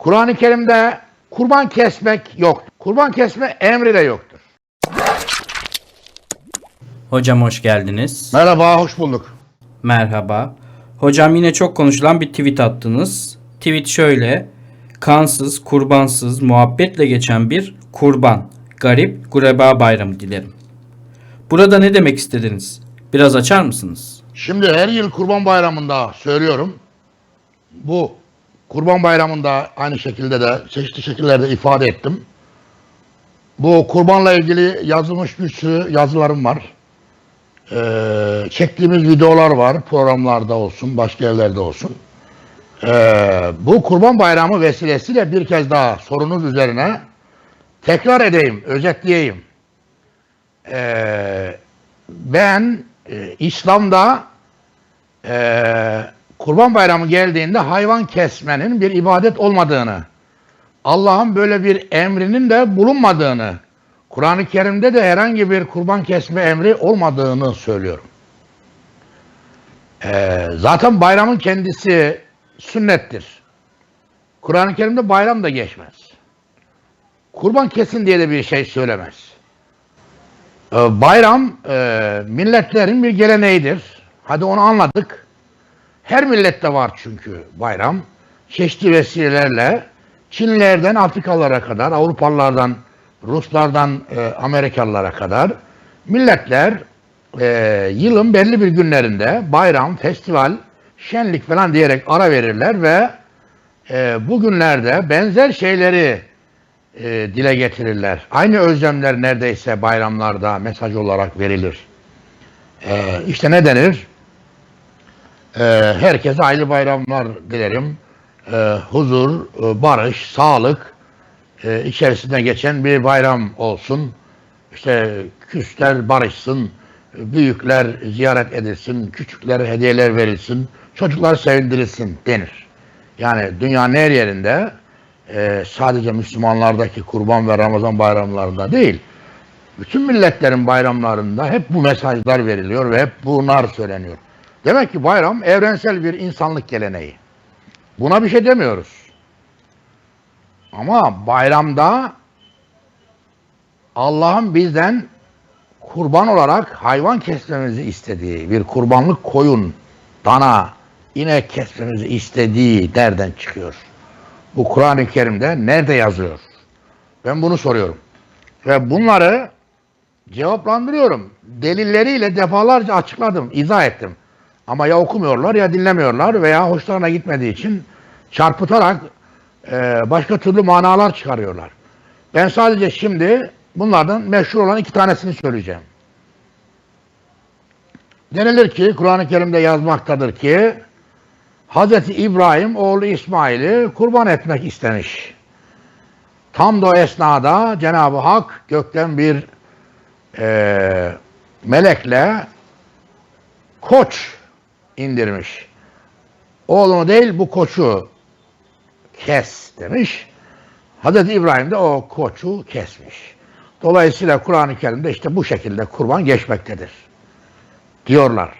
Kur'an-ı Kerim'de kurban kesmek yok. Kurban kesme emri de yoktur. Hocam hoş geldiniz. Merhaba, hoş bulduk. Merhaba. Hocam yine çok konuşulan bir tweet attınız. Tweet şöyle. Kansız, kurbansız, muhabbetle geçen bir kurban. Garip, gureba bayramı dilerim. Burada ne demek istediniz? Biraz açar mısınız? Şimdi her yıl Kurban Bayramı'nda söylüyorum. Bu Kurban Bayramı'nda aynı şekilde de çeşitli şekillerde ifade ettim. Bu kurbanla ilgili yazılmış bir sürü yazılarım var. Ee, çektiğimiz videolar var. Programlarda olsun, başka yerlerde olsun. Ee, bu Kurban Bayramı vesilesiyle bir kez daha sorunuz üzerine tekrar edeyim, özetleyeyim. Ee, ben e, İslam'da e, Kurban Bayramı geldiğinde hayvan kesmenin bir ibadet olmadığını, Allah'ın böyle bir emrinin de bulunmadığını, Kur'an-ı Kerim'de de herhangi bir kurban kesme emri olmadığını söylüyorum. E, zaten bayramın kendisi sünnettir. Kur'an-ı Kerim'de bayram da geçmez. Kurban kesin diye de bir şey söylemez. Ee, Bayram e, milletlerin bir geleneğidir. Hadi onu anladık. Her millette var çünkü bayram. Çeşitli vesilelerle Çinlilerden Afrikalılara kadar, Avrupalılardan, Ruslardan e, Amerikalılara kadar milletler e, yılın belli bir günlerinde bayram, festival, şenlik falan diyerek ara verirler ve e, bu günlerde benzer şeyleri e, dile getirirler. Aynı özlemler neredeyse bayramlarda mesaj olarak verilir. E, işte ne denir? E, herkese hayırlı bayramlar dilerim. E, huzur, e, barış, sağlık e, içerisinde geçen bir bayram olsun. İşte küsler barışsın, büyükler ziyaret edilsin, küçükler hediyeler verilsin, çocuklar sevindirilsin denir. Yani dünyanın her yerinde e, sadece Müslümanlardaki kurban ve Ramazan bayramlarında değil, bütün milletlerin bayramlarında hep bu mesajlar veriliyor ve hep bunlar söyleniyor. Demek ki bayram evrensel bir insanlık geleneği. Buna bir şey demiyoruz. Ama bayramda Allah'ın bizden kurban olarak hayvan kesmemizi istediği, bir kurbanlık koyun, dana, inek kesmemizi istediği nereden çıkıyor? Bu Kur'an-ı Kerim'de nerede yazıyor? Ben bunu soruyorum. Ve bunları cevaplandırıyorum. Delilleriyle defalarca açıkladım, izah ettim. Ama ya okumuyorlar ya dinlemiyorlar veya hoşlarına gitmediği için çarpıtarak e, başka türlü manalar çıkarıyorlar. Ben sadece şimdi bunlardan meşhur olan iki tanesini söyleyeceğim. Denilir ki, Kur'an-ı Kerim'de yazmaktadır ki, Hz. İbrahim oğlu İsmail'i kurban etmek istemiş. Tam da o esnada Cenab-ı Hak gökten bir e, melekle koç indirmiş. Oğlunu değil bu koçu kes demiş. Hz. İbrahim de o koçu kesmiş. Dolayısıyla Kur'an-ı Kerim'de işte bu şekilde kurban geçmektedir. Diyorlar.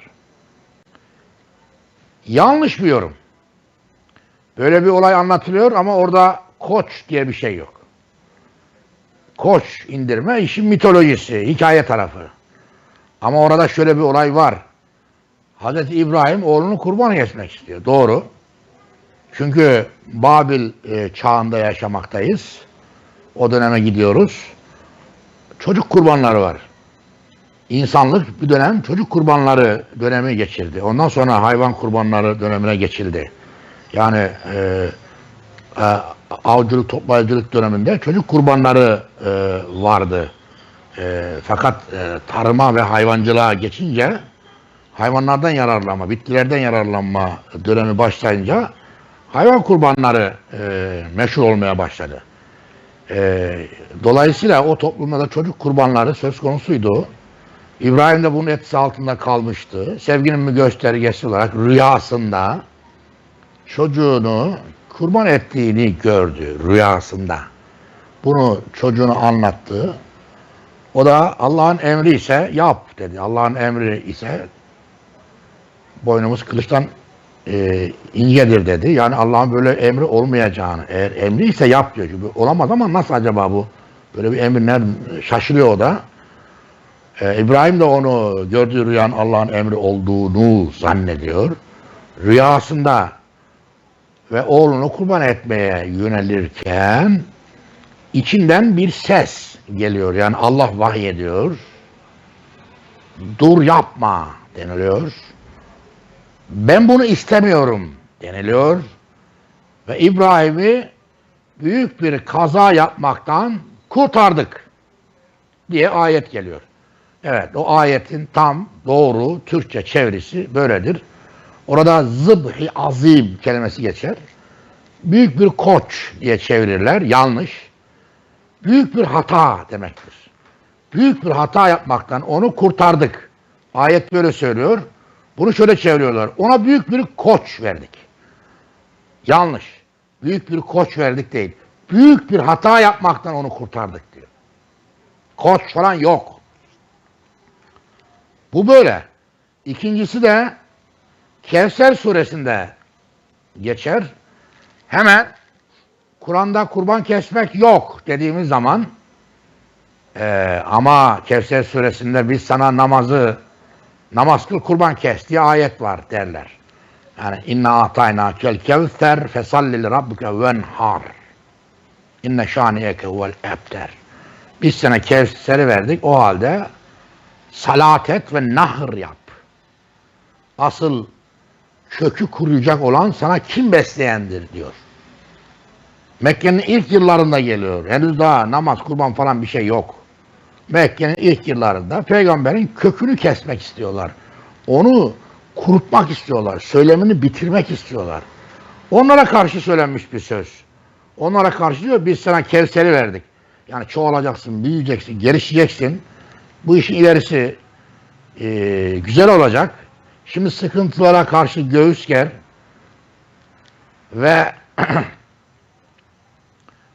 Yanlış bir yorum. Böyle bir olay anlatılıyor ama orada koç diye bir şey yok. Koç indirme işin mitolojisi, hikaye tarafı. Ama orada şöyle bir olay var. Hazreti İbrahim oğlunu kurban kesmek istiyor. Doğru. Çünkü Babil e, çağında yaşamaktayız. O döneme gidiyoruz. Çocuk kurbanları var. İnsanlık bir dönem çocuk kurbanları dönemi geçirdi. Ondan sonra hayvan kurbanları dönemine geçildi. Yani e, e, avcılık, toplayıcılık döneminde çocuk kurbanları e, vardı. E, fakat e, tarıma ve hayvancılığa geçince hayvanlardan yararlanma, bitkilerden yararlanma dönemi başlayınca hayvan kurbanları e, meşhur olmaya başladı. E, dolayısıyla o toplumda da çocuk kurbanları söz konusuydu. İbrahim de bunun etkisi altında kalmıştı. Sevginin bir göstergesi olarak rüyasında çocuğunu kurban ettiğini gördü rüyasında. Bunu çocuğuna anlattı. O da Allah'ın emri ise yap dedi. Allah'ın emri ise boynumuz kılıçtan e, incedir dedi. Yani Allah'ın böyle emri olmayacağını, eğer emri ise yap diyor. Çünkü olamaz ama nasıl acaba bu? Böyle bir emir nereden şaşırıyor o da. E, İbrahim de onu gördüğü rüyanın Allah'ın emri olduğunu zannediyor. Rüyasında ve oğlunu kurban etmeye yönelirken içinden bir ses geliyor. Yani Allah vahyediyor. Dur yapma deniliyor. Ben bunu istemiyorum deniliyor. Ve İbrahim'i büyük bir kaza yapmaktan kurtardık diye ayet geliyor. Evet o ayetin tam doğru Türkçe çevirisi böyledir. Orada zıbhi azim kelimesi geçer. Büyük bir koç diye çevirirler. Yanlış. Büyük bir hata demektir. Büyük bir hata yapmaktan onu kurtardık. Ayet böyle söylüyor. Bunu şöyle çeviriyorlar. Ona büyük bir koç verdik. Yanlış. Büyük bir koç verdik değil. Büyük bir hata yapmaktan onu kurtardık diyor. Koç falan yok. Bu böyle. İkincisi de Kevser suresinde geçer. Hemen Kur'an'da kurban kesmek yok dediğimiz zaman eee, ama Kevser suresinde biz sana namazı namaz kıl kurban kes diye ayet var derler. Yani inna atayna kel kevser fesalli li rabbike venhar. İnne şaniyeke huvel ebter. Biz sana Kevser'i verdik o halde salat et ve nahr yap. Asıl kökü kuruyacak olan sana kim besleyendir diyor. Mekke'nin ilk yıllarında geliyor. Henüz daha namaz, kurban falan bir şey yok. Mekke'nin ilk yıllarında peygamberin kökünü kesmek istiyorlar. Onu kurutmak istiyorlar. Söylemini bitirmek istiyorlar. Onlara karşı söylenmiş bir söz. Onlara karşı diyor biz sana Kevser'i verdik. Yani çoğalacaksın, büyüyeceksin, gelişeceksin. Bu işin ilerisi eee, güzel olacak. Şimdi sıkıntılara karşı göğüs ger ve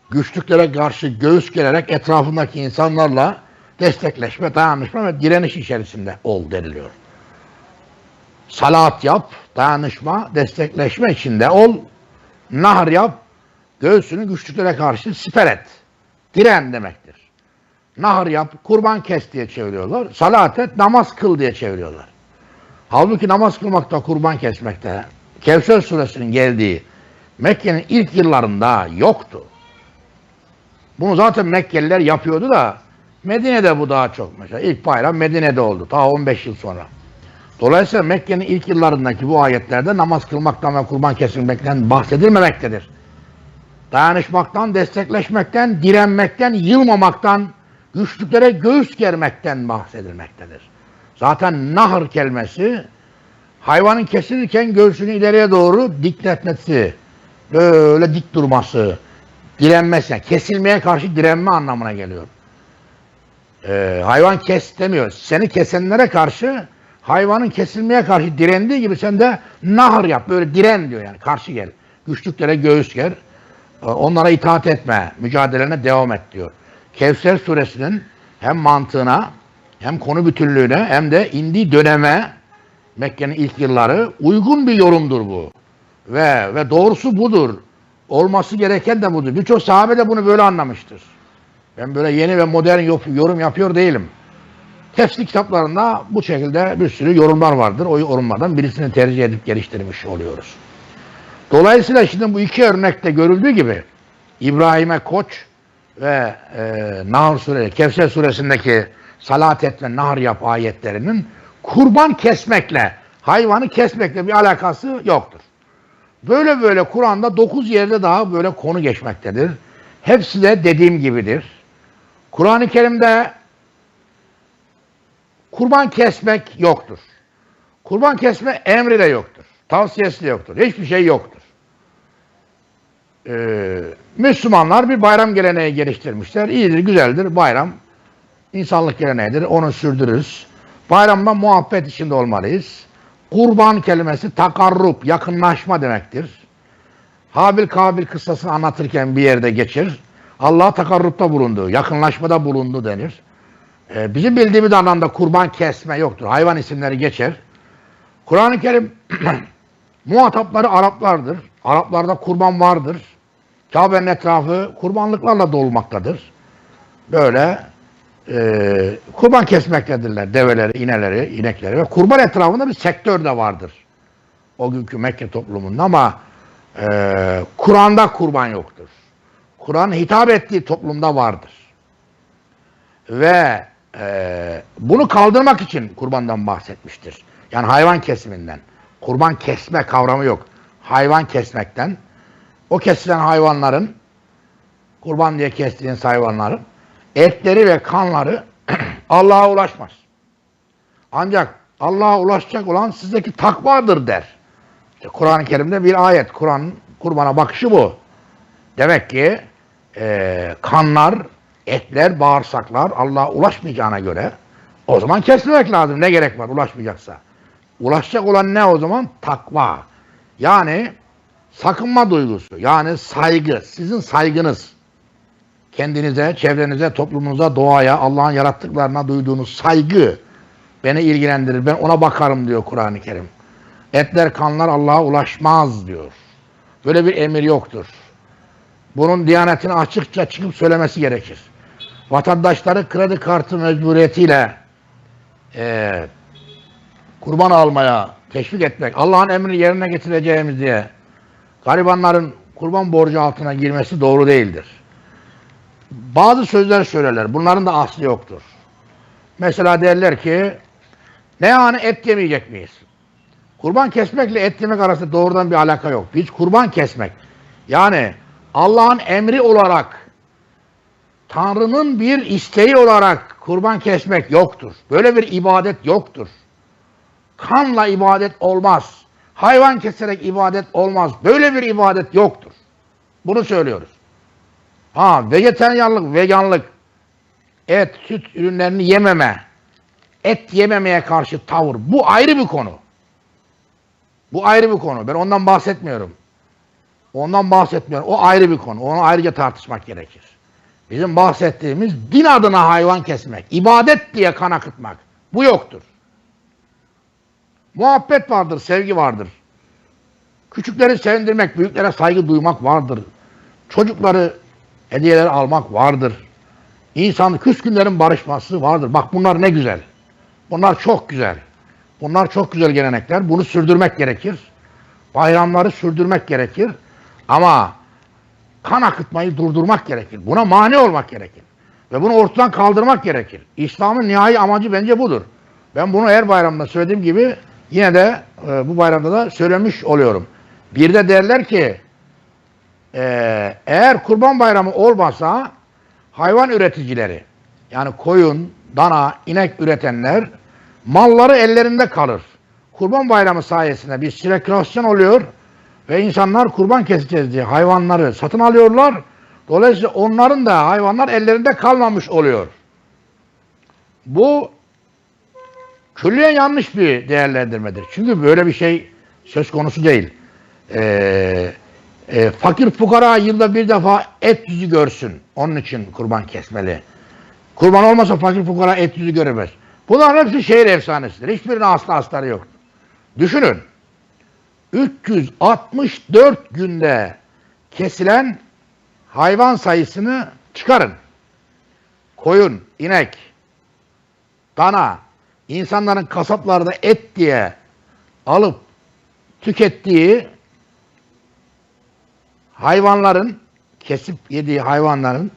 güçlüklere karşı göğüs gererek etrafındaki insanlarla destekleşme, dayanışma ve direniş içerisinde ol deniliyor. Salat yap, dayanışma, destekleşme içinde ol. Nahr yap, göğsünü güçlüklere karşı siper et. Diren demektir. Nahr yap, kurban kes diye çeviriyorlar. Salat et, namaz kıl diye çeviriyorlar. Halbuki namaz kılmakta, kurban kesmekte, Kevser suresinin geldiği Mekke'nin ilk yıllarında yoktu. Bunu zaten Mekkeliler yapıyordu da Medine'de bu daha çok mesela. İlk bayram Medine'de oldu. Ta 15 yıl sonra. Dolayısıyla Mekke'nin ilk yıllarındaki bu ayetlerde namaz kılmaktan ve kurban kesilmekten bahsedilmemektedir. Dayanışmaktan, destekleşmekten, direnmekten, yılmamaktan, güçlüklere göğüs germekten bahsedilmektedir. Zaten nahr kelimesi hayvanın kesilirken göğsünü ileriye doğru dikletmesi, böyle dik durması, direnmesi, kesilmeye karşı direnme anlamına geliyor. Ee, hayvan kes demiyor. Seni kesenlere karşı hayvanın kesilmeye karşı direndiği gibi sen de nahr yap, böyle diren diyor yani karşı gel. Güçlüklere göğüs ger, Ee, onlara itaat etme, mücadelelerine devam et diyor. Kevser suresinin hem mantığına hem konu bütünlüğüne hem de indiği döneme Mekke'nin ilk yılları uygun bir yorumdur bu. Ve ve doğrusu budur. Olması gereken de budur. Birçok sahabe de bunu böyle anlamıştır. Ben böyle yeni ve modern yorum yapıyor değilim. Tefsir kitaplarında bu şekilde bir sürü yorumlar vardır. O yorumlardan birisini tercih edip geliştirmiş oluyoruz. Dolayısıyla şimdi bu iki örnekte görüldüğü gibi İbrahim'e koç ve e, Nahl Suresi, Kevser suresindeki salat et ve nahr yap ayetlerinin kurban kesmekle, hayvanı kesmekle bir alakası yoktur. Böyle böyle Kur'an'da 9 yerde daha böyle konu geçmektedir. Hepsi de dediğim gibidir. Kur'an-ı Kerim'de kurban kesmek yoktur. Kurban kesme emri de yoktur. Tavsiyesi de yoktur. Hiçbir şey yoktur. Ee, Müslümanlar bir bayram geleneği geliştirmişler. İyidir, güzeldir. Bayram insanlık geleneğidir. Onu sürdürürüz. Bayramda muhabbet içinde olmalıyız. Kurban kelimesi takarrub, yakınlaşma demektir. Habil Kabil kıssasını anlatırken bir yerde geçir. Allah takarrupta bulundu, yakınlaşmada bulundu denir. Ee, bizim bildiğimiz anlamda kurban kesme yoktur. Hayvan isimleri geçer. Kur'an-ı Kerim Muhatapları Araplardır. Araplarda kurban vardır. Kabe'nin etrafı kurbanlıklarla dolmaktadır. Böyle e, kurban kesmektedirler. Develeri, ineleri, inekleri ve kurban etrafında bir sektör de vardır. O günkü Mekke toplumunda ama e, Kur'an'da kurban yoktur. Kur'an hitap ettiği toplumda vardır. Ve e, bunu kaldırmak için kurbandan bahsetmiştir. Yani hayvan kesiminden. Kurban kesme kavramı yok. Hayvan kesmekten. O kesilen hayvanların, kurban diye kestiğiniz hayvanların etleri ve kanları Allah'a ulaşmaz. Ancak Allah'a ulaşacak olan sizdeki takvadır der. İşte Kur'an-ı Kerim'de bir ayet. Kur'an kurbana bakışı bu. Demek ki e, kanlar, etler, bağırsaklar Allah'a ulaşmayacağına göre o zaman kesmemek lazım. Ne gerek var ulaşmayacaksa? Ulaşacak olan ne o zaman? Takva. Yani sakınma duygusu. Yani saygı. Sizin saygınız. Kendinize, çevrenize, toplumunuza, doğaya, Allah'ın yarattıklarına duyduğunuz saygı beni ilgilendirir. Ben ona bakarım diyor Kur'an-ı Kerim. Etler, kanlar Allah'a ulaşmaz diyor. Böyle bir emir yoktur. Bunun diyanetini açıkça çıkıp söylemesi gerekir. Vatandaşları kredi kartı mecburiyetiyle eee kurban almaya teşvik etmek, Allah'ın emrini yerine getireceğimiz diye garibanların kurban borcu altına girmesi doğru değildir. Bazı sözler söylerler. Bunların da aslı yoktur. Mesela derler ki ne yani et yemeyecek miyiz? Kurban kesmekle et yemek arasında doğrudan bir alaka yok. Biz kurban kesmek yani Allah'ın emri olarak Tanrı'nın bir isteği olarak kurban kesmek yoktur. Böyle bir ibadet yoktur. Kanla ibadet olmaz. Hayvan keserek ibadet olmaz. Böyle bir ibadet yoktur. Bunu söylüyoruz. Ha, vejeteryanlık, veganlık, et, süt ürünlerini yememe, et yememeye karşı tavır. Bu ayrı bir konu. Bu ayrı bir konu. Ben ondan bahsetmiyorum. Ondan bahsetmiyorum. O ayrı bir konu. Onu ayrıca tartışmak gerekir. Bizim bahsettiğimiz din adına hayvan kesmek, ibadet diye kan akıtmak. Bu yoktur. Muhabbet vardır, sevgi vardır. Küçükleri sevindirmek, büyüklere saygı duymak vardır. Çocukları hediyeler almak vardır. İnsan küskünlerin barışması vardır. Bak bunlar ne güzel. Bunlar çok güzel. Bunlar çok güzel gelenekler. Bunu sürdürmek gerekir. Bayramları sürdürmek gerekir. Ama kan akıtmayı durdurmak gerekir. Buna mani olmak gerekir. Ve bunu ortadan kaldırmak gerekir. İslam'ın nihai amacı bence budur. Ben bunu her bayramda söylediğim gibi yine de e, bu bayramda da söylemiş oluyorum. Bir de derler ki e, eğer kurban bayramı olmasa hayvan üreticileri yani koyun, dana, inek üretenler malları ellerinde kalır. Kurban bayramı sayesinde bir sirkülasyon oluyor ve insanlar kurban keseceğiz diye hayvanları satın alıyorlar. Dolayısıyla onların da hayvanlar ellerinde kalmamış oluyor. Bu külliyen yanlış bir değerlendirmedir. Çünkü böyle bir şey söz konusu değil. Ee, e, fakir fukara yılda bir defa et yüzü görsün. Onun için kurban kesmeli. Kurban olmasa fakir fukara et yüzü göremez. Bunların hepsi şehir efsanesidir. Hiçbirinin aslı astarı yoktur. Düşünün. 364 günde kesilen hayvan sayısını çıkarın. Koyun, inek, dana, insanların kasaplarda et diye alıp tükettiği hayvanların, kesip yediği hayvanların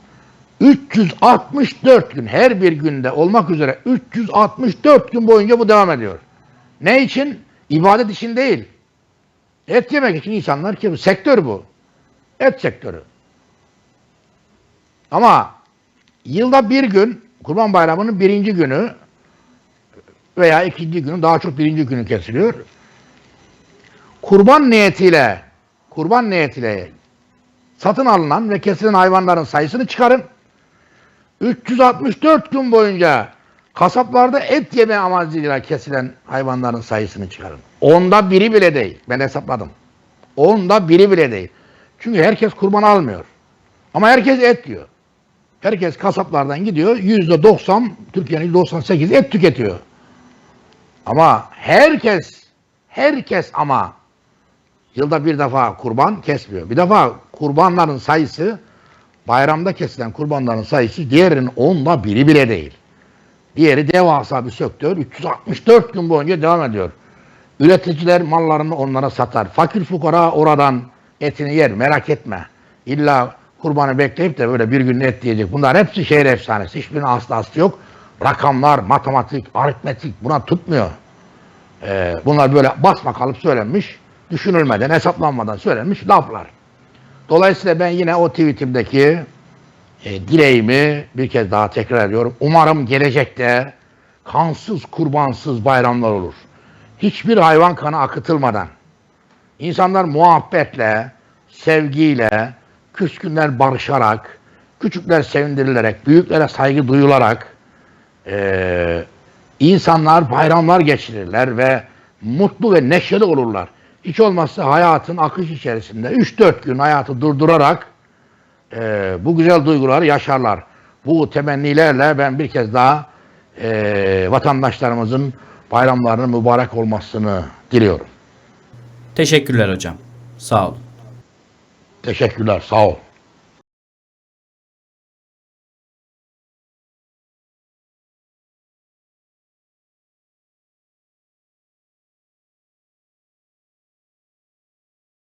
364 gün her bir günde olmak üzere 364 gün boyunca bu devam ediyor. Ne için? İbadet için değil. Et yemek için insanlar ki sektör bu. Et sektörü. Ama yılda bir gün Kurban Bayramı'nın birinci günü veya ikinci günü daha çok birinci günü kesiliyor. Kurban niyetiyle kurban niyetiyle satın alınan ve kesilen hayvanların sayısını çıkarın. 364 gün boyunca kasaplarda et yeme amacıyla kesilen hayvanların sayısını çıkarın. Onda biri bile değil. Ben hesapladım. Onda biri bile değil. Çünkü herkes kurban almıyor. Ama herkes et diyor. Herkes kasaplardan gidiyor. Yüzde 90, Türkiye'nin yüzde 98 et tüketiyor. Ama herkes, herkes ama Yılda bir defa kurban kesmiyor. Bir defa kurbanların sayısı bayramda kesilen kurbanların sayısı diğerinin onda biri bile değil. Diğeri devasa bir sektör. 364 gün boyunca devam ediyor. Üreticiler mallarını onlara satar. Fakir fukara oradan etini yer merak etme. İlla kurbanı bekleyip de böyle bir gün et diyecek. Bunlar hepsi şehir efsanesi. Hiçbirinin aslı aslı yok. Rakamlar, matematik, aritmetik buna tutmuyor. Ee, bunlar böyle basma kalıp söylenmiş, düşünülmeden, hesaplanmadan söylenmiş laflar. Dolayısıyla ben yine o tweetimdeki e, dileğimi bir kez daha tekrar ediyorum. Umarım gelecekte kansız, kurbansız bayramlar olur. Hiçbir hayvan kanı akıtılmadan, insanlar muhabbetle, sevgiyle, küskünler barışarak, küçükler sevindirilerek, büyüklere saygı duyularak, eee, insanlar bayramlar geçirirler ve mutlu ve neşeli olurlar. Hiç olmazsa hayatın akış içerisinde 3-4 gün hayatı durdurarak eee, bu güzel duyguları yaşarlar. Bu temennilerle ben bir kez daha eee, vatandaşlarımızın bayramlarının mübarek olmasını diliyorum. Teşekkürler hocam. Sağ olun. Teşekkürler, sağ ol.